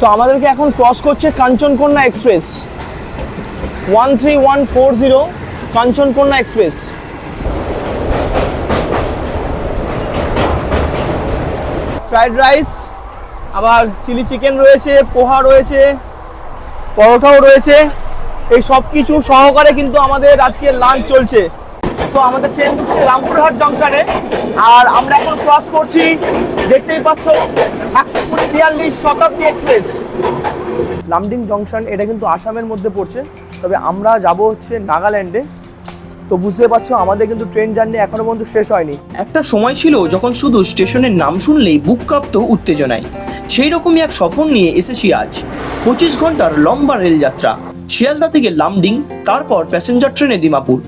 তো আমাদেরকে এখন ক্রস করছে Kanchankanya express one three one four zero Kanchankanya express fried rice আবার চিলি চিকেন রয়েছে, পোহা রয়েছে, পরোটাও রয়েছে। এই সব কিছু সহকারে কিন্তু আমাদের আজকে লাঞ্চ চলছে। তো আমাদের ট্রেন হচ্ছে রামপুরহাট জংশনে আর আমরা এখন ক্রস করছি, দেখতেই পাচ্ছ, একশো কুড়ি বিয়াল্লিশ শতাব্দী এক্সপ্রেস লামডিং জংশন এটা কিন্তু আসামের মধ্যে পড়ছে। তবে আমরা যাব হচ্ছে নাগাল্যান্ডে। তো বুঝতে পারছ, আমাদের কিন্তু ট্রেন জার্নি এখনও পর্যন্ত শেষ হয়নি। একটা সময় ছিল যখন শুধু স্টেশনের নাম শুনলেই বুক কাঁপতো উত্তেজনায়। সেই রকমই এক সফর নিয়ে এসেছি আজ। পঁচিশ ঘণ্টার লম্বা রেলযাত্রা। শিয়ালদা থেকে লামডিং, তারপর প্যাসেঞ্জার ট্রেনে দিমাপুর।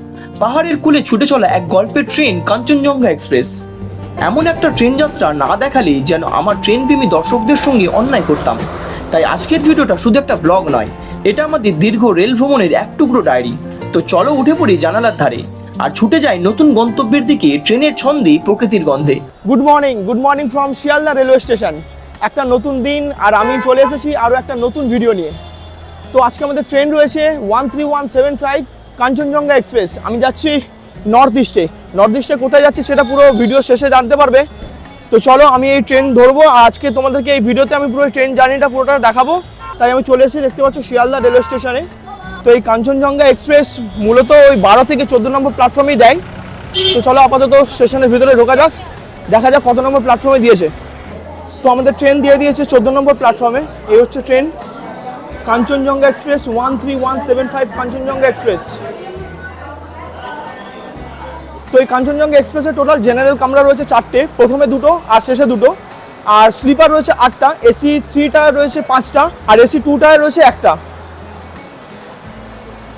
পাহাড়ের কুলে ছুটে চলা এক গল্পের ট্রেন কাঞ্চনজঙ্ঘা এক্সপ্রেস। এমন একটা ট্রেন যাত্রা না দেখালে যেন আমার ট্রেন প্রেমী দর্শকদের সঙ্গে অন্যায় করতাম। তাই আজকের ভিডিওটা শুধু একটা ব্লগ নয়, এটা আমাদের দীর্ঘ রেল ভ্রমণের এক টুকরো ডায়েরি তো চলো উঠে পড়ি জানালার ধারে, আর ছুটে যায় নতুন গন্তব্যের দিকে ট্রেনের ছন্দে প্রকৃতির গন্ধে। Good morning good morning from Sealdah railway station একটা নতুন দিন, আর আমি চলে এসেছি আরও একটা নতুন ভিডিও নিয়ে। তো আজকে আমাদের ট্রেন রয়েছে one three one seven five Kanchenjunga express. আমি যাচ্ছি নর্থ ইস্টে নর্থ ইস্টে কোথায় যাচ্ছি সেটা পুরো ভিডিও শেষে জানতে পারবে। তো চলো, আমি এই ট্রেন ধরবো। আজকে তোমাদেরকে এই ভিডিওতে আমি পুরো ট্রেন জার্নিটা পুরোটা দেখাবো। তাই আমি চলে এসেছি, দেখতে পাচ্ছ শিয়ালদা রেলওয়ে স্টেশনে তো এই কাঞ্চনজঙ্ঘা এক্সপ্রেস মূলত ওই বারো থেকে চোদ্দ নম্বর প্ল্যাটফর্মেই দেয়। তো চলো, আপাতত স্টেশনের ভিতরে ঢোকা যাক। দেখা যাক কত নম্বর প্ল্যাটফর্মে দিয়েছে। তো আমাদের ট্রেন দিয়ে দিয়েছে চোদ্দ নম্বর প্ল্যাটফর্মে এই হচ্ছে train Kanchenjunga express one three one seven five Kanchenjunga express. তো এই কাঞ্চনজঙ্ঘা এক্সপ্রেসের টোটাল জেনারেল কামরা রয়েছে চারটে। প্রথমে দুটো, আর শেষে দুটো। আর স্লিপার রয়েছে আটটা এসি থ্রিটা রয়েছে পাঁচটা, আর এসি টুটায় রয়েছে একটা।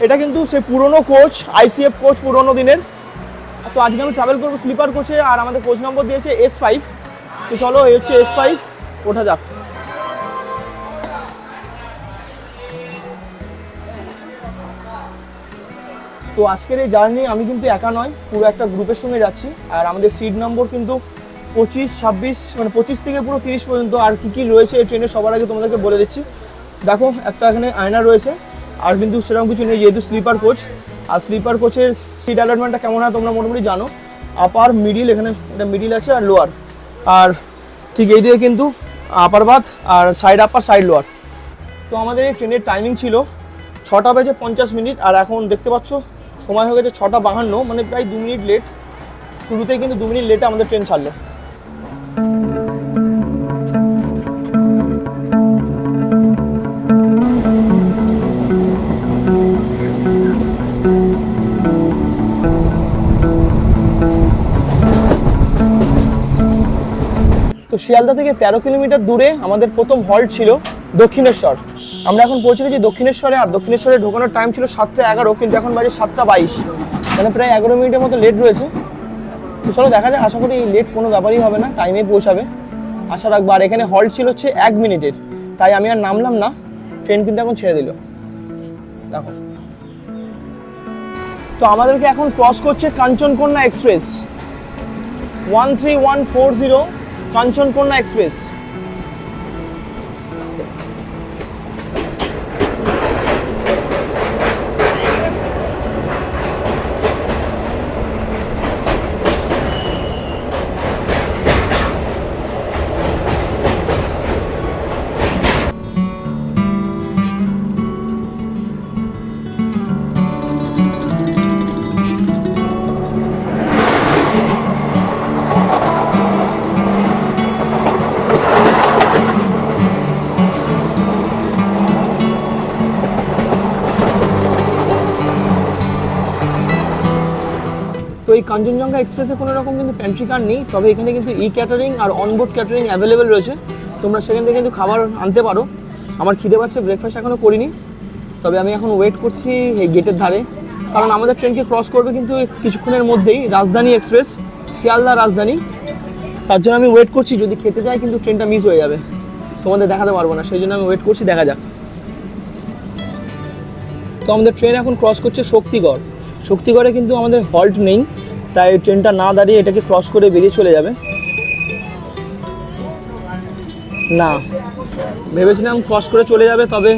এটা কিন্তু সে পুরনো কোচ আইসিএফ কোচ পুরনো দিনের। তো আজকে আমি ট্রাভেল করব স্লিপার কোচে আর আমাদের কোচ নম্বর দিয়েছে এস ফাইভ তো চলো, এই হচ্ছে এস ফাইভ ওঠা যাক। তো আজকের এই জার্নি আমি কিন্তু একা নয়, পুরো একটা গ্রুপের সঙ্গে যাচ্ছি। আর আমাদের সিট নম্বর কিন্তু পঁচিশ, ছাব্বিশ মানে পঁচিশ থেকে পুরো তিরিশ পর্যন্ত আর কী কী রয়েছে এই ট্রেনে সবার আগে তোমাদেরকে বলে দিচ্ছি। দেখো, একটা এখানে আয়না রয়েছে, আর কিন্তু সেরকম কিছু নেই, যেহেতু স্লিপার কোচ আর স্লিপার কোচের সিট অ্যালটমেন্টটা কেমন হয় তোমরা মোটামুটি জানো। আপার মিডিল এখানে এটা মিডিল আছে আর লোয়ার আর ঠিক এই দিকে কিন্তু আপার বাদ আর সাইড আপার সাইড লোয়ার তো আমাদের এই ট্রেনের টাইমিং ছিল ছটা বেজে পঞ্চাশ মিনিট, আর এখন দেখতে পাচ্ছ সময় হয়ে গেছে ছটা বাহান্ন মানে প্রায় দু মিনিট লেট শুরুতেই কিন্তু দু মিনিট লেটে আমাদের ট্রেন ছাড়লো। তো শিয়ালদা থেকে তেরো কিলোমিটার দূরে আমাদের প্রথম হল্ট ছিল দক্ষিণেশ্বর। আমরা এখন পৌঁছে গেছি দক্ষিণেশ্বরে, আর দক্ষিণেশ্বরে ঢোকানোর টাইম ছিল সাতটা এগারো, কিন্তু এখন বাজে সাতটা বাইশ। মানে প্রায় এগারো মিনিটের মতো লেট রয়েছে। তো চলো দেখা যায় আশা করি লেট কোনো ব্যাপারই হবে না টাইমে পৌঁছাবে। আশা রাখব, আর এখানে হল্ট ছিল হচ্ছে এক মিনিটের। তাই আমি আর নামলাম না ট্রেন কিন্তু এখন ছেড়ে দিল। দেখো। তো আমাদেরকে এখন ক্রস করছে Kanchankanya express one three one four zero Kanchankanya express Kanchenjunga এক্সপ্রেসে কোনো রকম কিন্তু প্যান্ট্রি কার নেই, তবে এখানে কিন্তু ই ক্যাটারিং আর অনবোর্ড ক্যাটারিং অ্যাভেলেবেল রয়েছে। তোমরা সেখান থেকে কিন্তু খাবার আনতে পারো। আমার খিদে পাচ্ছে ব্রেকফাস্ট এখনও করিনি, তবে আমি এখন ওয়েট করছি এই গেটের ধারে। কারণ আমাদের ট্রেনকে ক্রস করবে কিন্তু কিছুক্ষণের মধ্যেই রাজধানী এক্সপ্রেস, শিয়ালদা রাজধানী। তার জন্য আমি ওয়েট করছি, যদি খেতে যাই কিন্তু ট্রেনটা মিস হয়ে যাবে। তোমাদের দেখাতে পারব না, সেই জন্য আমি ওয়েট করছি, দেখা যাক। তো আমাদের ট্রেন এখন ক্রস করছে শক্তিগড়। শক্তিগড়ে কিন্তু আমাদের হল্ট নেই। তাই ট্রেনটা না দাঁড়িয়ে এটাকে ক্রস করে বেরিয়ে চলে যাবে। না, ভেবেছিলাম ক্রস করে চলে যাবে, তবে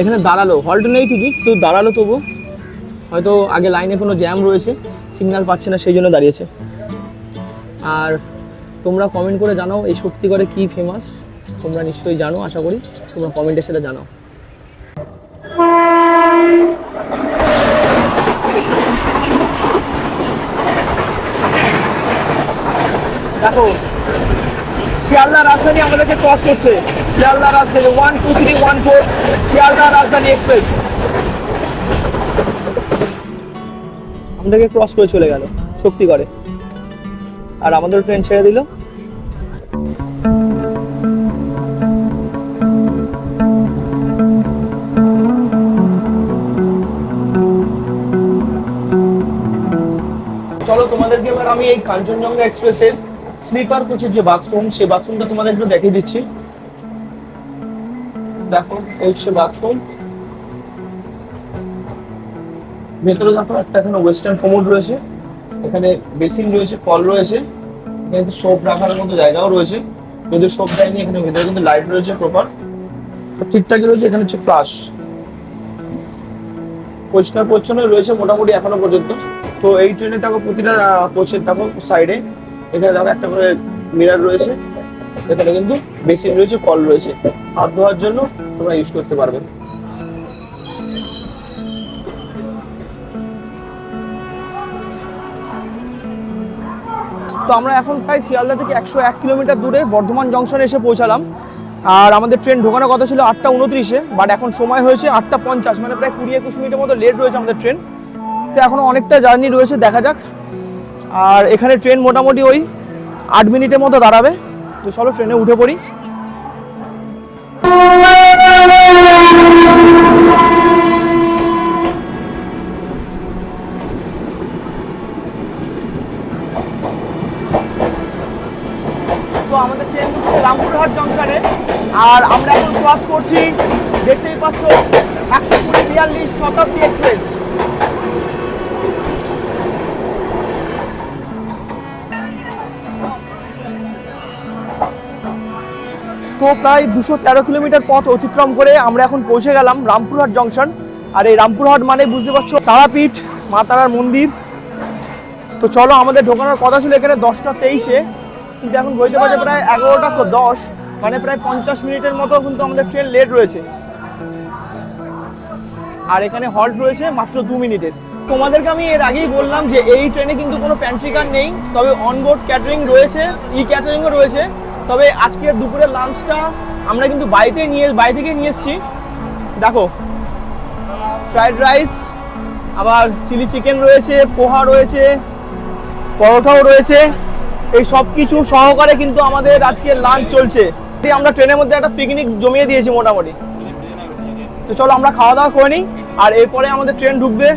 এখানে দাঁড়াল। হল্ট নেই ঠিকই, তো দাঁড়াল তবু হয়তো আগে লাইনে কোনো জ্যাম রয়েছে সিগন্যাল পাচ্ছে না, সেই জন্য দাঁড়িয়েছে। আর তোমরা কমেন্ট করে জানাও এই শক্তিগড়ে কী ফেমাস তোমরা নিশ্চয়ই জানো, আশা করি। তোমরা কমেন্টের সাথে জানাও। দেখো শিয়ালদা রাজধানী আমাদেরকে ক্রস করছে। Sealdah Rajdhani one two three one four Sealdah Rajdhani express আমাদেরকে ক্রস করে চলে গেল, শক্তি করে। আর আমাদের ট্রেন ছেড়ে দিল। চলো তোমাদেরকে এবার আমি এই কাঞ্চনজঙ্ঘা এক্সপ্রেসের স্লিপার কোচের যে বাথরুম সেই বাথরুমটা তোমাদের একটু দেখিয়ে দিচ্ছি। দেখো, এই হচ্ছে বাথরুম ভেতরে দেখো, একটা এখানে ওয়েস্টার্ন কোমোড রয়েছে। এখানে বেসিন রয়েছে, কল রয়েছে। এখানে সোপ রাখার মতো জায়গাও রয়েছে। যদি সোপ দেয়নি, এখানে ভেতরে কিন্তু লাইট রয়েছে প্রপার ঠিকঠাকই রয়েছে, এখানে হচ্ছে ফ্লাশ পরিষ্কার পরিচ্ছন্ন রয়েছে মোটামুটি এখনও পর্যন্ত। তো এই ট্রেনে দেখো, প্রতিটা কোচের দেখো সাইডে এখানে দেখো একটা করে মিরার রয়েছে। এখানে কিন্তু বেসিন রয়েছে, কল রয়েছে। হাত ধোয়ার জন্য তোমরা ইউজ করতে পারবে। তো আমরা এখন প্রায় শিয়ালদা থেকে একশো এক কিলোমিটার দূরে বর্ধমান জংশনে এসে পৌঁছালাম। আর আমাদের ট্রেন ঢোকানোর কথা ছিল আটটা উনত্রিশে বাট এখন সময় হয়েছে আটটা পঞ্চাশ মানে প্রায় কুড়ি একুশ মিনিটের মতো লেট রয়েছে আমাদের ট্রেন তো এখনও অনেকটা জার্নি রয়েছে, দেখা যাক। আর এখানে ট্রেন মোটামুটি ওই আট মিনিটের মতো দাঁড়াবে। তো চলো ট্রেনে উঠে পড়ি। তো আমাদের ট্রেন হচ্ছে আর আমরা এখন ক্রস করছি, দেখতেই পাচ্ছ, একশো কুড়ি বিয়াল্লিশ শতাব্দী এক্সপ্রেস। তো প্রায় দুশো তেরো কিলোমিটার পথ অতিক্রম করে আমরা এখন পৌঁছে গেলাম রামপুরহাট জংশন। আর এই রামপুরহাট মানে বুঝতে পারছ, তারাপীঠ, মা তারার মন্দির। তো চলো, আমাদের ঢোকানোর কথা ছিল এখানে দশটা তেইশে, কিন্তু এখন বইতে পারছে প্রায় এগারোটা দশ মানে প্রায় পঞ্চাশ মিনিটের মতো কিন্তু আমাদের ট্রেন লেট রয়েছে। আর এখানে হল্ট রয়েছে মাত্র দু মিনিটের। তোমাদেরকে আমি এর আগেই বললাম যে এই ট্রেনে কিন্তু কোনো প্যান্ট্রিকার নেই, তবে অনবোর্ড ক্যাটারিং রয়েছে ই ক্যাটারিংও রয়েছে। তবে আজকের দুপুরের লাঞ্চটা আমরা কিন্তু বাড়িতে নিয়ে বাড়ি থেকে নিয়ে এসেছি। দেখো ফ্রাইড রাইস আবার চিলি চিকেন রয়েছে, পোহা রয়েছে, পরোটাও রয়েছে। এই সব কিছু সহকারে কিন্তু আমাদের আজকে লাঞ্চ চলছে। আমরা ট্রেনের মধ্যে একটা পিকনিক জমিয়ে দিয়েছি মোটামুটি। তো চলো আমরা খাওয়া দাওয়া করে নিই, আর এরপরে আমাদের ট্রেন ঢুকবে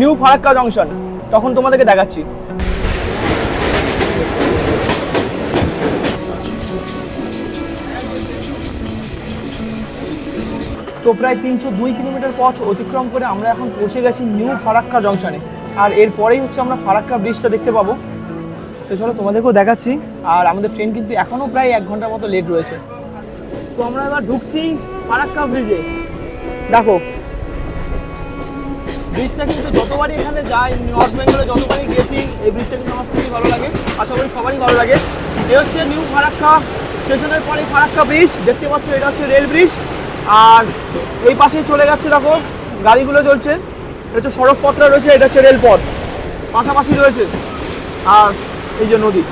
নিউ ফারাক্কা জংশন তখন তোমাদেরকে দেখাচ্ছি। তো প্রায় তিনশো দুই কিলোমিটার পথ অতিক্রম করে আমরা এখন পৌঁছে গেছি নিউ ফারাক্কা জংশনে। আর এরপরেই হচ্ছে আমরা ফারাক্কা ব্রিজটা দেখতে পাবো। তো চলো তোমাদেরকেও দেখাচ্ছি। আর আমাদের ট্রেন কিন্তু এখনও প্রায় এক ঘণ্টার মতো লেট রয়েছে। তো আমরা এবার ঢুকছি ফারাক্কা ব্রিজে। দেখো, ব্রিজটা কিন্তু যতবারই এখানে যাই নর্থ বেঙ্গলে যতবারই গেছি, এই ব্রিজটা কিন্তু আমার খুবই ভালো লাগে। আশা করি সবারই ভালো লাগে। এ হচ্ছে নিউ ফারাক্কা স্টেশনের পরে ফারাক্কা ব্রিজ। দেখতে পাচ্ছ, এটা হচ্ছে রেল ব্রিজ। আর এই পাশেই চলে যাচ্ছে দেখো, গাড়িগুলো চলছে। এটা সড়ক পথটা রয়েছে, এটা হচ্ছে রেলপথ। পাশাপাশি রয়েছে আর এই যে নদী।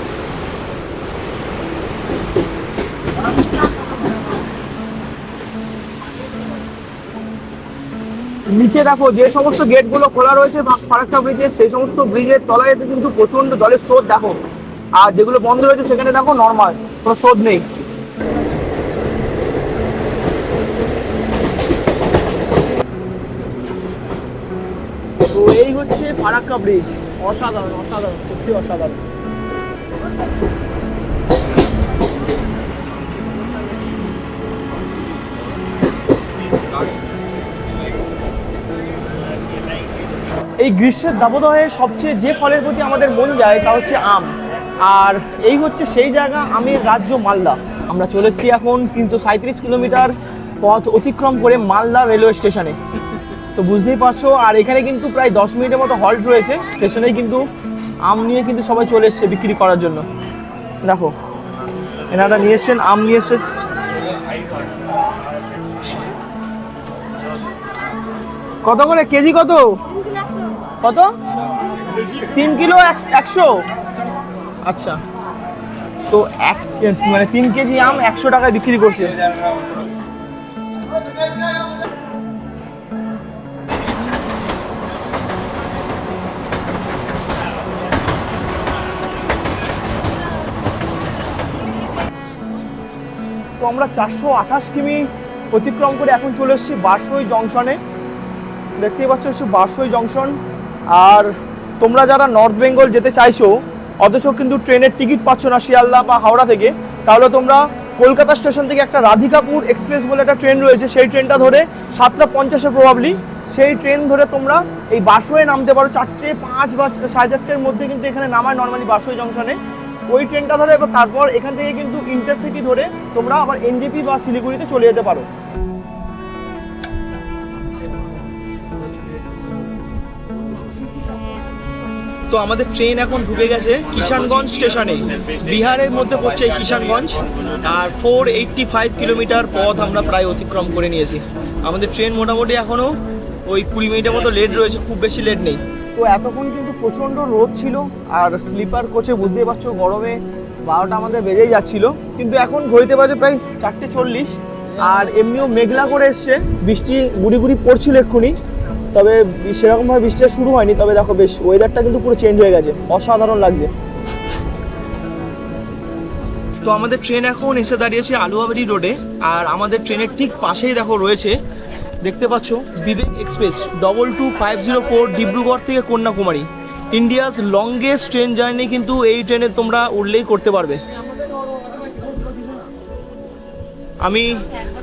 নিচে দেখো, যে সমস্ত গেটগুলো খোলা রয়েছে ফারাক্কা ব্রিজের, সেই সমস্ত ব্রিজের তলায় কিন্তু প্রচণ্ড জলের স্রোত দেখো। আর যেগুলো বন্ধ রয়েছে, সেখানে দেখো নর্মাল কোনো স্রোত নেই। তো এই হচ্ছে ফারাক্কা ব্রিজ। অসাধারণ অসাধারণ, সত্যি অসাধারণ। এই গ্রীষ্মের দাবদাহে সবচেয়ে যে ফলের প্রতি আমাদের মন যায় তা হচ্ছে আম। আর এই হচ্ছে সেই জায়গা, আমের রাজ্য মালদা। আমরা চলে এসেছি এখন তিনশো কিলোমিটার পথ অতিক্রম করে মালদা রেলওয়ে স্টেশনে। তো বুঝতেই পারছ, আর এখানে কিন্তু প্রায় দশ মিনিটের মতো হল্ট রয়েছে। স্টেশনেই কিন্তু আম নিয়ে কিন্তু সবাই চলে এসছে বিক্রি করার জন্য। দেখো, এনারা নিয়ে এসছেন, আম নিয়ে এসছে কত করে? কেজি কত? কত? তিন কিলো এক- একশো? আচ্ছা। তো এক মানে তিন কেজি আম একশো টাকায় বিক্রি করছে। তো আমরা চারশো আঠাশ কিমি অতিক্রম করে এখন চলে এসেছি বারসই জংশনে। দেখতেই পাচ্ছ হচ্ছে বারসই জংশন। আর তোমরা যারা নর্থ বেঙ্গল যেতে চাইছো, অথচ কিন্তু ট্রেনের টিকিট পাচ্ছ না শিয়ালদা বা হাওড়া থেকে, তাহলে তোমরা কলকাতা স্টেশন থেকে একটা রাধিকাপুর এক্সপ্রেস বলে একটা ট্রেন রয়েছে, সেই ট্রেনটা ধরে সাতটা পঞ্চাশে প্রবাবলি সেই ট্রেন ধরে তোমরা এই বাসোয়ে নামতে পারো। চারটে পাঁচ বা সাড়ে চারটের মধ্যে কিন্তু এখানে নামায় নর্মালি বাসোই জংশনে। ওই ট্রেনটা ধরে এবার তারপর এখান থেকে কিন্তু ইন্টারসিটি ধরে তোমরা আবার এনজেপি বা শিলিগুড়িতে চলে যেতে পারো। তো আমাদের ট্রেন এখন ঢুকে গেছে কিষানগঞ্জ স্টেশনে বিহারের মধ্যে পড়ছে কিষানগঞ্জ। আর ফোর এইটটি ফাইভ কিলোমিটার পথ আমরা প্রায় অতিক্রম করে নিয়েছি। আমাদের ট্রেন মোটামুটি এখনও ওই কুড়ি মিনিটের মতো লেট রয়েছে, খুব বেশি লেট নেই। তো এতক্ষণ কিন্তু প্রচণ্ড রোদ ছিল আর স্লিপার কোচে বুঝতেই পারছ গরমে বারোটা আমাদের বেজেই যাচ্ছিল। কিন্তু এখন ঘড়িতে বাজে প্রায় চারটে চল্লিশ আর এমনিও মেঘলা করে এসছে। বৃষ্টি গুড়ি গুড়ি পড়ছিল এক্ষুনি। তবে সেরকমভাবে বৃষ্টিটা শুরু হয়নি। তবে দেখো বেশ ওয়েদারটা কিন্তু পুরো চেঞ্জ হয়ে গেছে। অসাধারণ লাগছে। তো আমাদের ট্রেন এখন এসে দাঁড়িয়েছে আলুয়াবাড়ি রোডে আর আমাদের ট্রেনের ঠিক পাশেই দেখো রয়েছে দেখতে পাচ্ছ Vivek express double two five zero four Dibrugarh থেকে Kanyakumari. India's longest train journey কিন্তু এই ট্রেনে তোমরা উঠলেই করতে পারবে। আমি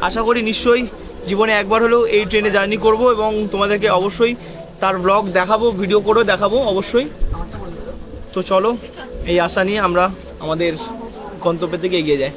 আশা করি নিশ্চয়ই জীবনে একবার হলেও এই ট্রেনে জার্নি করব এবং তোমাদেরকে অবশ্যই তার ব্লগ দেখাবো ভিডিও করেও দেখাবো, অবশ্যই। তো চলো, এই আশা নিয়ে আমরা আমাদের গন্তব্যের দিকে এগিয়ে যাই।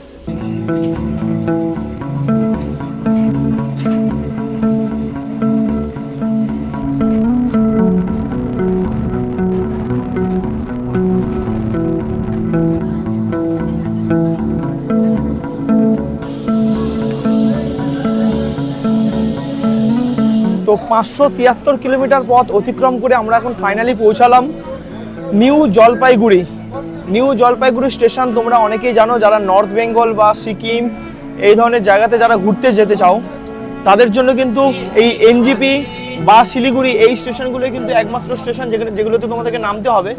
পাঁচশো তিয়াত্তর কিলোমিটার পথ অতিক্রম করে আমরা এখন ফাইনালি পৌঁছালাম New Jalpaiguri. New Jalpaiguri station তোমরা অনেকেই জানো যারা নর্থ বেঙ্গল বা সিকিম এই ধরনের জায়গাতে যারা ঘুরতে যেতে চাও, তাদের জন্য কিন্তু এই এনজিপি বা শিলিগুড়ি এই স্টেশনগুলোই কিন্তু একমাত্র স্টেশন যেখানে যেগুলোতে তোমাদেরকে নামতে হবে।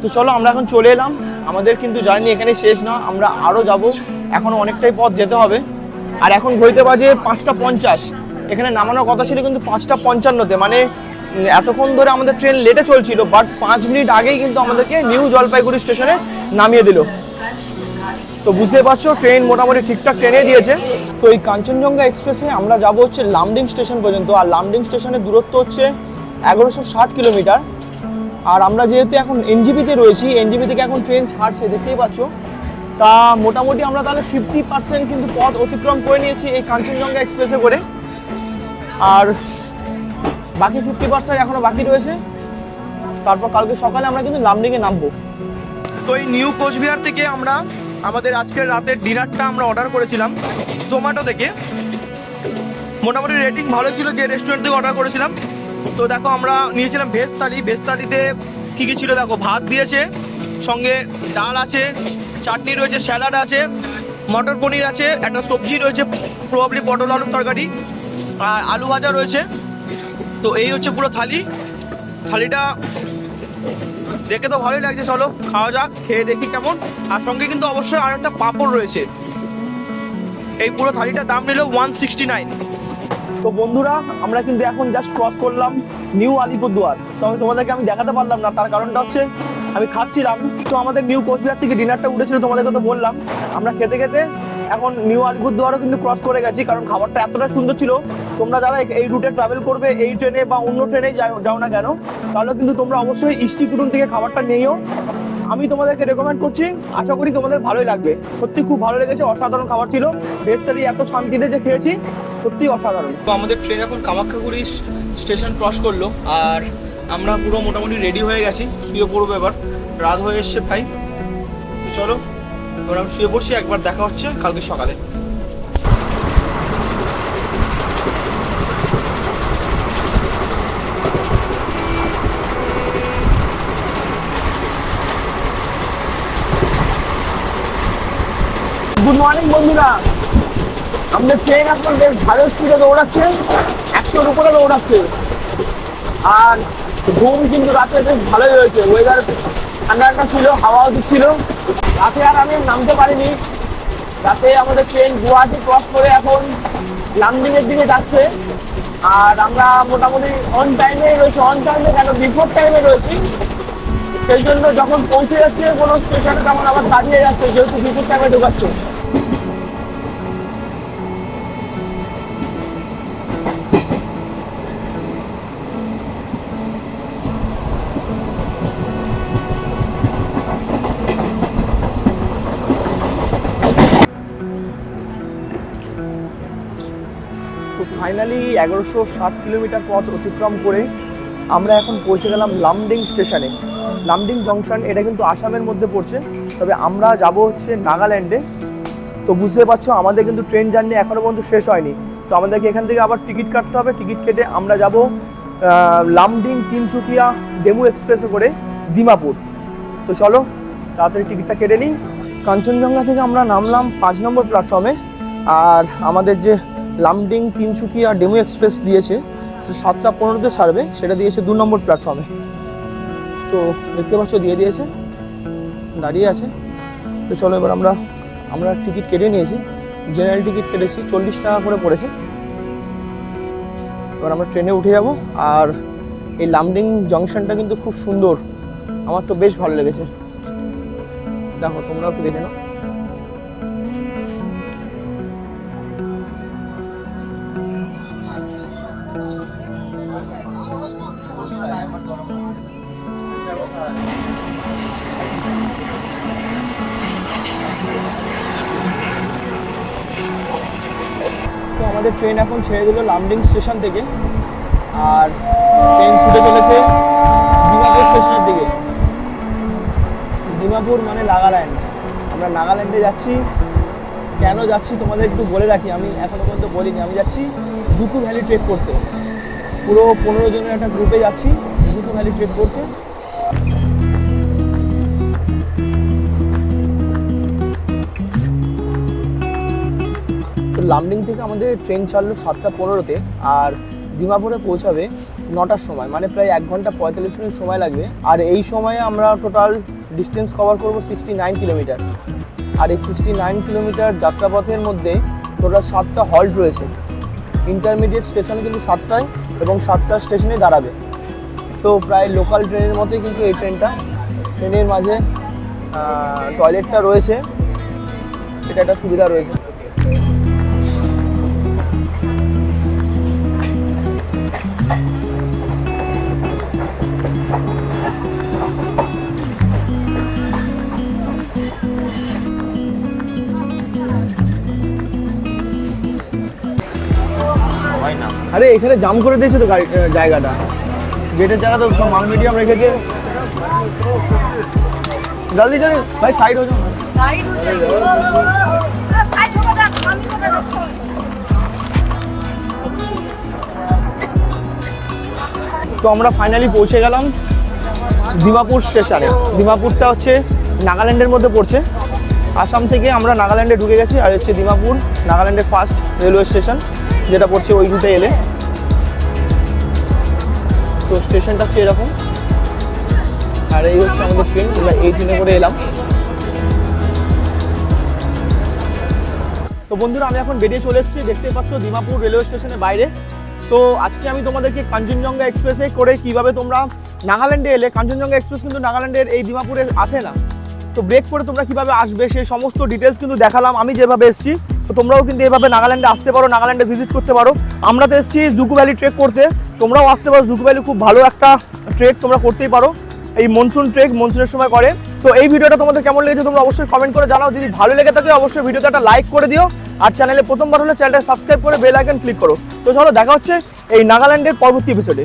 তো চলো আমরা এখন চলে এলাম। আমাদের কিন্তু জার্নি এখানে শেষ না, আমরা আরও যাব। এখনও অনেকটাই পথ যেতে হবে। আর এখন ঘড়িতে বাজে পাঁচটা পঞ্চাশ। এখানে নামানোর কথা ছিল কিন্তু পাঁচটা পঞ্চান্নতে মানে এতক্ষণ ধরে আমাদের ট্রেন লেটে চলছিল বাট পাঁচ মিনিট আগেই কিন্তু আমাদেরকে নিউ জলপাইগুড়ি স্টেশনে নামিয়ে দিল। তো বুঝতে পারছ ট্রেন মোটামুটি ঠিকঠাক ট্রেনে দিয়েছে। তো এই কাঞ্চনজঙ্ঘা এক্সপ্রেসে আমরা যাব হচ্ছে লামডিং স্টেশন পর্যন্ত, আর লামডিং স্টেশনের দূরত্ব হচ্ছে এগারোশো ষাট কিলোমিটার। আর আমরা যেহেতু এখন এনজিপিতে রয়েছি, এনজিপি থেকে এখন ট্রেন ছাড়ছে, দেখতেই পাচ্ছ। তা মোটামুটি আমরা তাহলে ফিফটি পার্সেন্ট কিন্তু পথ অতিক্রম করে নিয়েছি এই কাঞ্চনজঙ্ঘা এক্সপ্রেসে করে। আর বাকি ফিফটি পার্সেন্ট এখনও বাকি রয়েছে। তারপর কালকে সকালে আমরা কিন্তু লামডিংয়ে নামবো। তো এই নিউ কোচবিহার থেকে আমরা আমাদের আজকের রাতের ডিনারটা আমরা অর্ডার করেছিলাম জোম্যাটো থেকে। মোটামুটি রেটিং ভালো ছিল যে রেস্টুরেন্ট থেকে অর্ডার করেছিলাম। তো দেখো আমরা নিয়েছিলাম ভেজ থালি ভেজ থালিতে কী কী ছিল দেখো? ভাত দিয়েছে, সঙ্গে ডাল আছে, চাটনি রয়েছে, স্যালাড আছে, মটর পনির আছে, একটা সবজি রয়েছে প্রবাবলি পটল আলুর তরকারি। আলু ভাজা রয়েছে। তো এই হচ্ছে পুরো থালি। থালিটা দেখে তো ভালোই লাগছে, চলো খাওয়া যাক, খেয়ে দেখি কেমন। আর সঙ্গে কিন্তু অবশ্যই আর একটা পাঁপড় রয়েছে। এই পুরো থালিটার দাম নিল ওয়ান সিক্সটি নাইন তো বন্ধুরা, আমরা কিন্তু এখন জাস্ট ক্রস করলাম নিউ আলিপুরদুয়ার। তবে তোমাদেরকে আমি দেখাতে পারলাম না, তার কারণটা হচ্ছে আমি খাচ্ছিলাম। তো আমাদের নিউ কোচবিহার থেকে ডিনারটা উঠেছিল তোমাদেরকে তো বললাম। আমরা খেতে খেতে এখন নিউ আলিপুরদুয়ারও কিন্তু ক্রস করে গেছি, কারণ খাবারটা এতটা সুন্দর ছিল। তোমরা যারা এই- রুটে ট্রাভেল করবে, এই ট্রেনে বা অন্য ট্রেনে যাও না কেন তাহলে কিন্তু তোমরা অবশ্যই ইষ্টি কুটুম থেকে খাবারটা নিয়েও। আমি তোমাদেরকে রেকমেন্ড করছি, আশা করি তোমাদের ভালোই লাগবে। সত্যি খুব ভালো লেগেছে, অসাধারণ খাবার ছিল। বেস্তারি এত শান্তিতে যে খেয়েছি সত্যি অসাধারণ। তো আমাদের ট্রেন এখন কামাখ্যাগুড়ি স্টেশন ক্রস করল, আর আমরা পুরো মোটামুটি রেডি হয়ে গেছি, শুয়ে পড়ব এবার। রাত হয়ে এসছে ভাই চলো এবার শুয়ে পড়ছি, একবার দেখা হচ্ছে কালকে সকালে। গুড মর্নিং বন্ধুরা। আমাদের ট্রেন এখন বেশ ভালো স্পিডে দৌড়াচ্ছে, একশোর উপরে দৌড়াচ্ছে। আর ঘুম কিন্তু রাতে বেশ ভালোই হয়েছে। ওয়েদার ঠান্ডা ঠান্ডা ছিল, হাওয়াও দিচ্ছিল রাতে আর আমি নামতে পারিনি। রাতে আমাদের ট্রেন গুয়াহাটি ক্রস করে এখন লামডিং এর দিকে যাচ্ছে। আর আমরা মোটামুটি অন টাইমে রয়েছি অন টাইমে কেন বিফোর টাইমে রয়েছি। সেই জন্য যখন পৌঁছে যাচ্ছে, কোনো স্টেশনে তখন আবার দাঁড়িয়ে যাচ্ছে, যেহেতু বিফোর টাইমে ঢোকাচ্ছে। ফাইনালি এগারোশো ষাট কিলোমিটার পথ অতিক্রম করে আমরা এখন পৌঁছে গেলাম লামডিং স্টেশনে। লামডিং জংশন, এটা কিন্তু আসামের মধ্যে পড়ছে। তবে আমরা যাব হচ্ছে নাগাল্যান্ডে। তো বুঝতে পারছ, আমাদের কিন্তু ট্রেন জার্নি এখনও পর্যন্ত শেষ হয়নি। তো আমাদেরকে এখান থেকে আবার টিকিট কাটতে হবে। টিকিট কেটে আমরা যাব লামডিং তিনসুকিয়া ডেমু এক্সপ্রেসে করে দিমাপুর তো চলো, তাড়াতাড়ি টিকিটটা কেটে নিই। কাঞ্চনজঙ্ঘা থেকে আমরা নামলাম পাঁচ নম্বর প্ল্যাটফর্মে আর আমাদের যে লামডিং তিনসুকিয়া ডেমু এক্সপ্রেস দিয়েছে। সে সাতটা পনেরোতে ছাড়বে, সেটা দিয়েছে দু নম্বর প্ল্যাটফর্মে তো দেখতে পাচ্ছ, দিয়ে দিয়েছে, দাঁড়িয়ে আছে। তো চলো এবার আমরা আমরা টিকিট কেটে নিয়েছি। জেনারেল টিকিট কেটেছি, চল্লিশ টাকা করে পড়েছে। এবার আমরা ট্রেনে উঠে যাব, আর এই লামডিং জংশনটা কিন্তু খুব সুন্দর। আমার তো বেশ ভালো লেগেছে। দেখো, তোমরাও একটু দেখে নাও। ট্রেন এখন ছেড়ে দিল লামডিং স্টেশন থেকে। আর ট্রেন ছুটে চলেছে ডিমাপুর স্টেশনের দিকে। ডিমাপুর মানে নাগাল্যান্ড। আমরা নাগাল্যান্ডে যাচ্ছি। কেন যাচ্ছি তোমাদের একটু বলে রাখি, আমি এখনও পর্যন্ত বলিনি। আমি যাচ্ছি জুকু ভ্যালি ট্রেক করতে। পুরো পনেরো জনের একটা গ্রুপে যাচ্ছি জুকু ভ্যালি ট্রেক করতে। লামডিং থেকে আমাদের ট্রেন ছাড়লো সাতটা পনেরোতে আর ডিমাপুরে পৌঁছাবে নটার সময় মানে প্রায় এক ঘণ্টা পঁয়তাল্লিশ মিনিট সময় লাগবে। আর এই সময়ে আমরা টোটাল ডিস্টেন্স কভার করব সিক্সটি নাইন কিলোমিটার আর এই সিক্সটি নাইন কিলোমিটার যাত্রাপথের মধ্যে টোটাল সাতটা হল্ট রয়েছে। ইন্টারমিডিয়েট স্টেশন কিন্তু সাতটায় এবং সাতটা স্টেশনে দাঁড়াবে। তো প্রায় লোকাল ট্রেনের মতোই কিন্তু এই ট্রেনটা ট্রেনের মাঝে টয়লেটটা রয়েছে। এটা একটা সুবিধা রয়েছে। আরে, এখানে জাম করে দিয়েছে তো গাড়ি জায়গাটা। গেটের জায়গা তো সব মাল মিডিয়াম রেখেছে জলদি জলদি। ভাই সাইড হয়ে তো আমরা ফাইনালি পৌঁছে গেলাম দিমাপুর স্টেশনে দিমাপুরটা হচ্ছে নাগাল্যান্ডের মধ্যে পড়ছে। আসাম থেকে আমরা নাগাল্যান্ডে ঢুকে গেছি, আর হচ্ছে দিমাপুর নাগাল্যান্ডের ফার্স্ট রেলওয়ে স্টেশন যেটা পড়ছে ওই রুটে এলে। তো স্টেশনটা হচ্ছে এরকম। আর এই হচ্ছে আমাদের ট্রেন আমরা এই ট্রেনে করে এলাম। তো বন্ধুরা, আমি এখন বেরিয়ে চলে এসেছি। দেখতে পাচ্ছ দিমাপুর রেলওয়ে স্টেশনের বাইরে। তো আজকে আমি তোমাদেরকে কাঞ্চনজঙ্ঘা এক্সপ্রেসে করে কীভাবে তোমরা নাগাল্যান্ডে এলে, কাঞ্চনজঙ্ঘা এক্সপ্রেস কিন্তু নাগাল্যান্ডের এই দিমাপুরে আসে না। তো ব্রেক করে তোমরা কীভাবে আসবে, সেই সমস্ত ডিটেলস কিন্তু দেখালাম। আমি যেভাবে এসেছি তো তোমরাও কিন্তু এভাবে নাগাল্যান্ডে আসতে পারো, নাগাল্যান্ডে ভিজিট করতে পারো। আমরা তো এসেছি জুকু ভ্যালি ট্রেক করতে। তোমরাও আসতে পারো জুকু ভ্যালি খুব ভালো একটা ট্রেক তোমরা করতেই পারো। এই মনসুন ট্রেক মনসুনের সময় করে। তো এই ভিডিওটা তোমাদের কেমন লেগেছে তোমরা অবশ্যই কমেন্ট করে জানাও। যদি ভালো লেগে থাকে অবশ্যই ভিডিওতে একটা লাইক করে দিও। আর চ্যানেলে প্রথমবার হলে চ্যানেলটা সাবস্ক্রাইব করে বেল আইকন ক্লিক করো। তো চলো দেখা হচ্ছে এই নাগাল্যান্ডের পরবর্তী এপিসোডে